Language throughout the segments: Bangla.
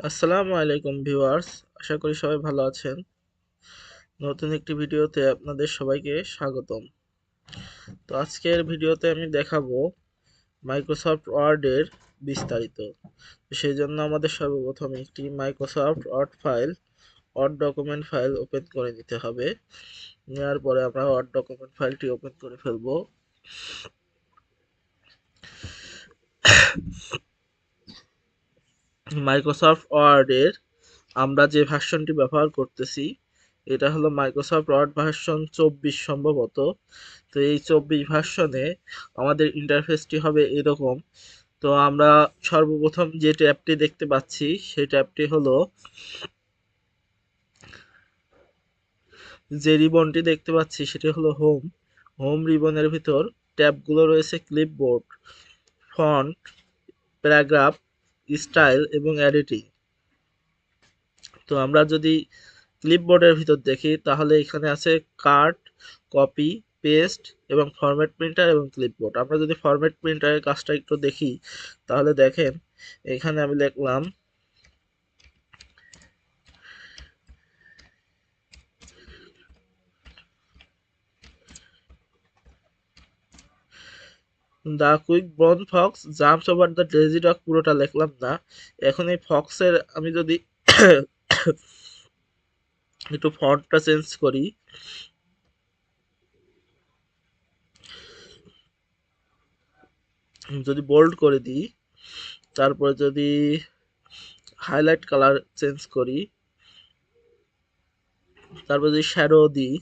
আসসালামু আলাইকুম ভিউয়ার্স, আশা করি সবাই ভালো আছেন। নতুন একটি ভিডিওতে আপনাদের সবাইকে স্বাগতম। তো আজকের ভিডিওতে আমি দেখাবো মাইক্রোসফট ওয়ার্ডের বিস্তারিত। তো সেই জন্য আমাদের সর্বপ্রথম একটি Microsoft word file word document file open করে নিতে হবে। নেওয়ার পরে আমরা ওয়ার্ড ডকুমেন্ট ফাইলটি ওপেন করে ফেলব। মাইক্রোসফট ওয়ার্ডের আমরা যে ভার্সনটি ব্যবহার করতেছি, এটা হলো মাইক্রোসফট ওয়ার্ড ভার্সন চব্বিশ সম্ভবত। তো এই চব্বিশ ভার্সনে আমাদের ইন্টারফেসটি হবে এরকম। তো আমরা সর্বপ্রথম যে ট্যাবটি দেখতে পাচ্ছি, সেই ট্যাবটি হলো যে রিবনটি দেখতে পাচ্ছি, সেটি হলো হোম হোম রিবনের ভিতর ট্যাবগুলো রয়েছে ক্লিপবোর্ড ফন্ট প্যারাগ্রাফ স্টাইল এবং এডিটিং তো আমরা যদি ক্লিপবোর্ডের ভিতর দেখি, তাহলে এখানে আছে কাট, কপি, পেস্ট এবং ফরম্যাট প্রিন্টার এবং ক্লিপবোর্ড। আমরা যদি ফরম্যাট প্রিন্টারের কাজটা একটু দেখি, তাহলে দেখেন, এখানে আমি লিখলাম the quick brown fox jumps over the lazy dog পুরোটা লিখলাম না। এখন এই ফক্সের আমি যদি একটু ফন্টটা চেঞ্জ করি। যদি বোল্ড করে দিই, তারপরে যদি হাইলাইট কালার চেঞ্জ করি, তারপর যদি শ্যাডো দিই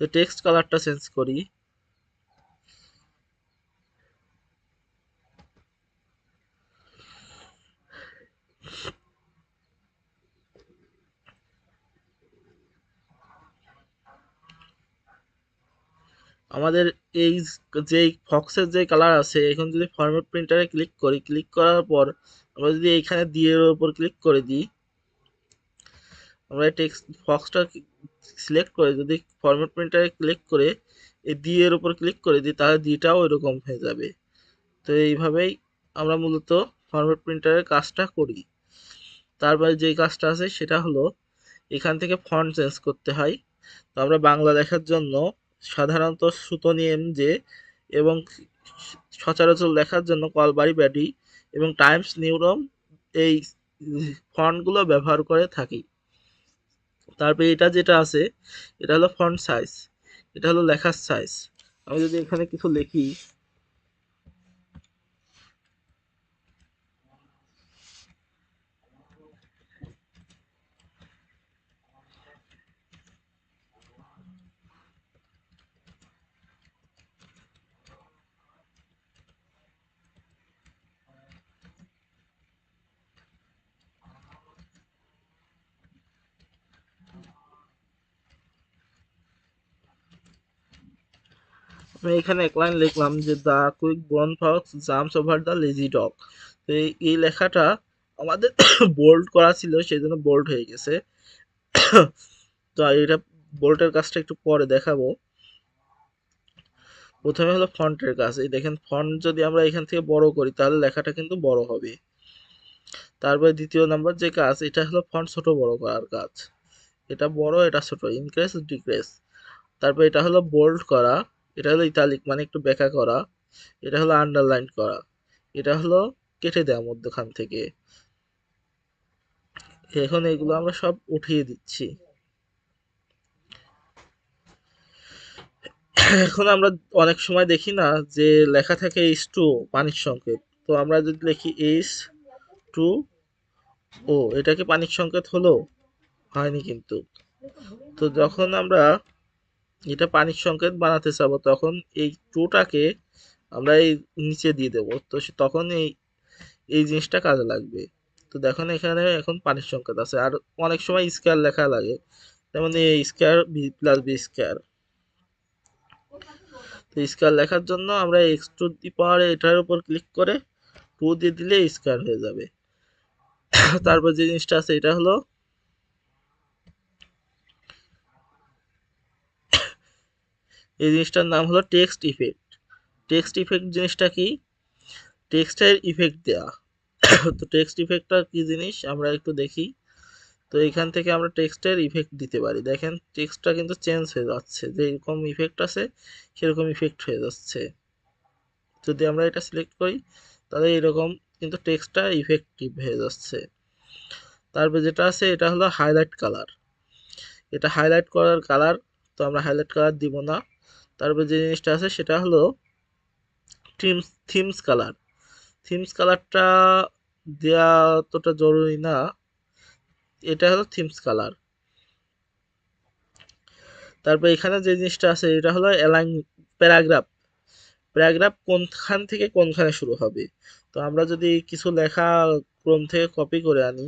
টেক্সট কালারটা চেঞ্জ করি। আমাদের এই যে ফক্সের যে কালার আছে, এখন যদি ফরম্যাট প্রিন্টারে ক্লিক করি ক্লিক করার পর আমরা যদি এইখানে দিয়ে এর ক্লিক করে দিই আমরা টেক্সট ফক্সটা সিলেক্ট করে যদি ফরম্যাট প্রিন্টারে ক্লিক করে এই দিয়ে এর উপর ক্লিক করে দিই, তাহলে দিটাও এরকম হয়ে যাবে। তো এইভাবেই আমরা মূলত ফরম্যাট প্রিন্টারের কাজটা করি। তারপরে যেই কাজটা আছে সেটা হলো এখান থেকে ফন্ট চেঞ্জ করতে হয়। তো আমরা বাংলা লেখার জন্য সাধারণত সুতো নিয়ম যে এবং সচরাচর লেখার জন্য কলবাড়ি ব্যাডি এবং টাইমস নিউরম এই ফন্টগুলো ব্যবহার করে থাকি। তারপরে এটা যেটা আছে, এটা হলো ফন্ট সাইজ এটা হলো লেখার সাইজ আমি যদি এখানে কিছু লিখি আমি এখানে এক লাইন লিখলাম যে the quick brown fox jumps over the lazy dog. তো এই লেখাটা আমাদের বোল্ড করা ছিল সেই জন্য বোল্ড হয়ে গেছে। তো এটা বোল্টের কাজটা একটু পরে দেখাবো। প্রথমে হলো ফন্টের কাজ। এই দেখেন ফন্ট যদি আমরা এখান থেকে বড় করি, তাহলে লেখাটা কিন্তু বড় হবে। তারপরে দ্বিতীয় নাম্বার যে কাজ, এটা হলো ফন্ট ছোট বড় করার কাজ। এটা বড়, এটা ছোট। ইনক্রেস ডিক্রেস তারপর এটা হলো বোল্ড করা। এটা হলো ইতালিক মানে একটু বেঁকা করা। এটা হলো আন্ডারলাইন করা। এটা হলো কেটে দেওয়া মধ্যখান থেকে। এখন এগুলো আমরা সব উঠিয়ে দিচ্ছি। এখন আমরা অনেক সময় দেখি না যে লেখা থাকে এইচ টু পানির সংকেত। তো আমরা যদি লিখি এইচ টু ও, এটা কি পানির সংকেত হলো? হয়নি কিন্তু। তো যখন আমরা এটা পানির সংকেত বানাতে চাবো, তখন এই টুটাকে আমরা এই নিচে দিয়ে দেবো। তো তখন এই এই জিনিসটা কাজে লাগবে। তো দেখুন এখানে এখন পানির সংকেত আছে। আর অনেক সময় স্কোয়ার লেখা লাগে। যেমন এই square B plus B square. তো স্কোয়ার লেখার জন্য আমরা এক্স টু দি পাওয়ার এটার উপর ক্লিক করে টু দিয়ে দিলে স্কোয়ার হয়ে যাবে। তারপর যে জিনিসটা আছে, এটা হলো এই জিনিসটার নাম হলো টেক্সট ইফেক্ট টেক্সট ইফেক্ট জিনিসটা কি? টেক্সটের ইফেক্ট দেওয়া তো টেক্সট ইফেক্টটা কি জিনিস? আমরা একটু দেখি। তো এখান থেকে আমরা টেক্সটের ইফেক্ট দিতে পারি। দেখেন টেক্সটটা কিন্তু চেঞ্জ হয়ে যাচ্ছে। যেরকম ইফেক্ট আছে, সেরকম ইফেক্ট হয়ে যাচ্ছে। যদি আমরা এটা সিলেক্ট করি, তাহলে এরকম কিন্তু টেক্সটটা ইফেক্টিভ হয়ে যাচ্ছে। তারপরে যেটা আছে, এটা হলো হাইলাইট কালার এটা হাইলাইট করার কালার তো আমরা হাইলাইট কালার দিব না। তারপরে যে জিনিসটা আছে সেটা হলো থিমস থিমস কালার থিমস কালারটা দেওয়া অতটা জরুরি না। এটা হলো থিমস কালার তারপর এখানে যে জিনিসটা আছে, এটা হলো অ্যালাইন প্যারাগ্রাফ প্যারাগ্রাফ কোনখান থেকে কোনখানে শুরু হবে? তো আমরা যদি কিছু লেখা ক্রম থেকে কপি করে আনি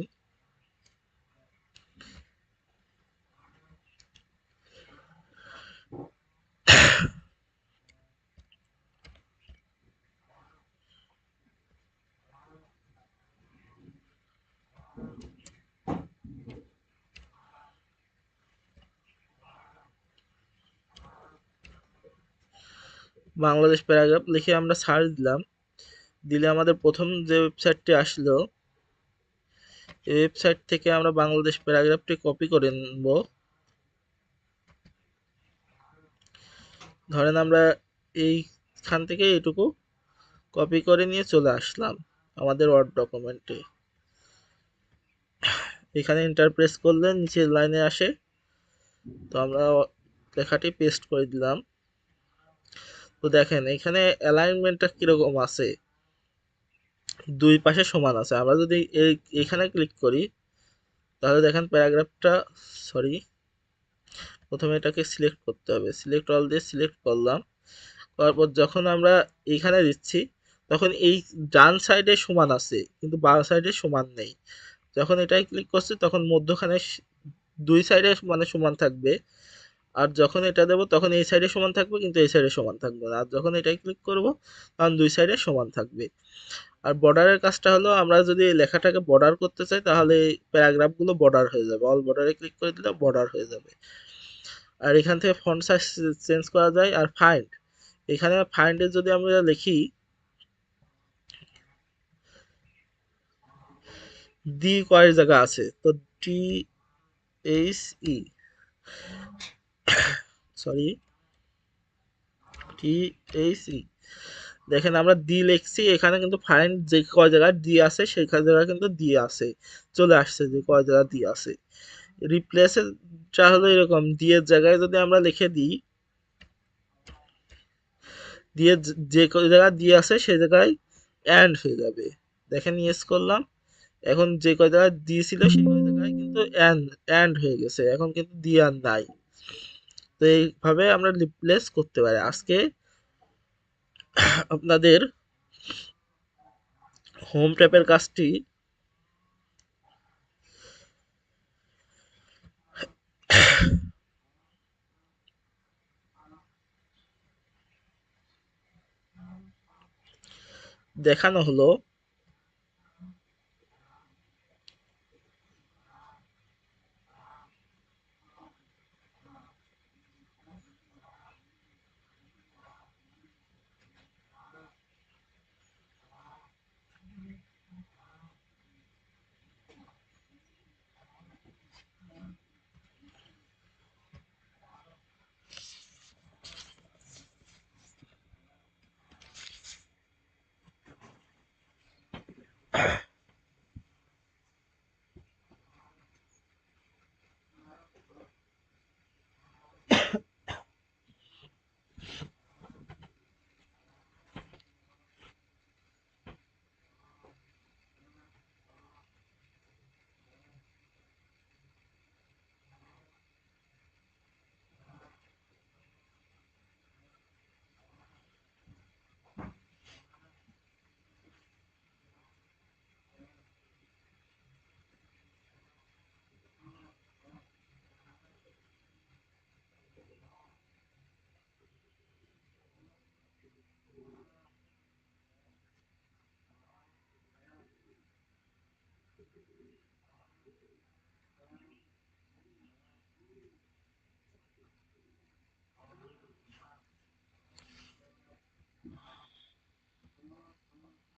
বাংলাদেশ প্যারাগ্রাফ লিখে আমরা সার্চ দিলাম। দিলে আমাদের প্রথম যে ওয়েবসাইটটি আসলো, এই ওয়েবসাইট থেকে আমরা বাংলাদেশ প্যারাগ্রাফটি কপি করে নেব। ধরেন আমরা এইখান থেকে এটুকু কপি করে নিয়ে চলে আসলাম আমাদের ওয়ার্ড ডকুমেন্টে এখানে ইন্টারপ্রেস করলে নিচের লাইনে আসে। তো আমরা লেখাটি পেস্ট করে দিলাম। তো দেখেন, এখানে অ্যালাইনমেন্টটা কীরকম আছে? দুই পাশে সমান আছে। আমরা যদি এখানে ক্লিক করি, তাহলে দেখেন প্যারাগ্রাফটা সরি প্রথমে এটাকে সিলেক্ট করতে হবে। সিলেক্ট অল দিয়ে সিলেক্ট করলাম। করার পর যখন আমরা এইখানে দিচ্ছি, তখন এই ডান সাইডে সমান আছে, কিন্তু বাম সাইডে সমান নেই। যখন এটাই ক্লিক করছি, তখন মধ্যখানে দুই সাইডে মানে সমান থাকবে। আর যখন এটা দেবো তখন এই সাইডে সমান থাকবে, কিন্তু এই সাইডে সমান থাকবে না। আর যখন এটাই ক্লিক করব, তখন দুই সাইডে সমান থাকবে। আর বর্ডারের কাজটা হলো, আমরা যদি লেখাটাকে বর্ডার করতে চাই, তাহলে প্যারাগ্রাফগুলো বর্ডার হয়ে যাবে। অল বর্ডারে ক্লিক করে দিলে বর্ডার হয়ে যাবে। আর এখান থেকে ফন্ট সাইজ চেঞ্জ করা যায়। আর ফাইন্ড এখানে ফাইন্ডে যদি আমরা লিখি ডি কয়েক জায়গা আছে। তো D H E sorry. T H E দেখেন, আমরা দি লিখছি, এখানে কিন্তু ফাইন্ড যে কয় জায়গায় দি আছে, সেই জায়গায় কিন্তু দি আছে। চলে আসছে যে কয় জায়গা দি আছে। রিপ্লেসেরটা হলো এরকম দিয়ের জায়গায় যদি আমরা লিখে দিই দিয়ে যে জায়গায় দিয়ে আছে, সেই জায়গায় অ্যান্ড হয়ে যাবে। দেখেন ইয়েস করলাম। এখন যে কয় জায়গায় দিয়েছিল সেই কয় জায়গায় কিন্তু অ্যান্ড অ্যান্ড হয়ে গেছে। এখন কিন্তু দিয়ে আর নাই। তো এইভাবে আমরা রিপ্লেস করতে পারি। আজকে আপনাদের হোম ট্যাপের কাজটি দেখানো হলো।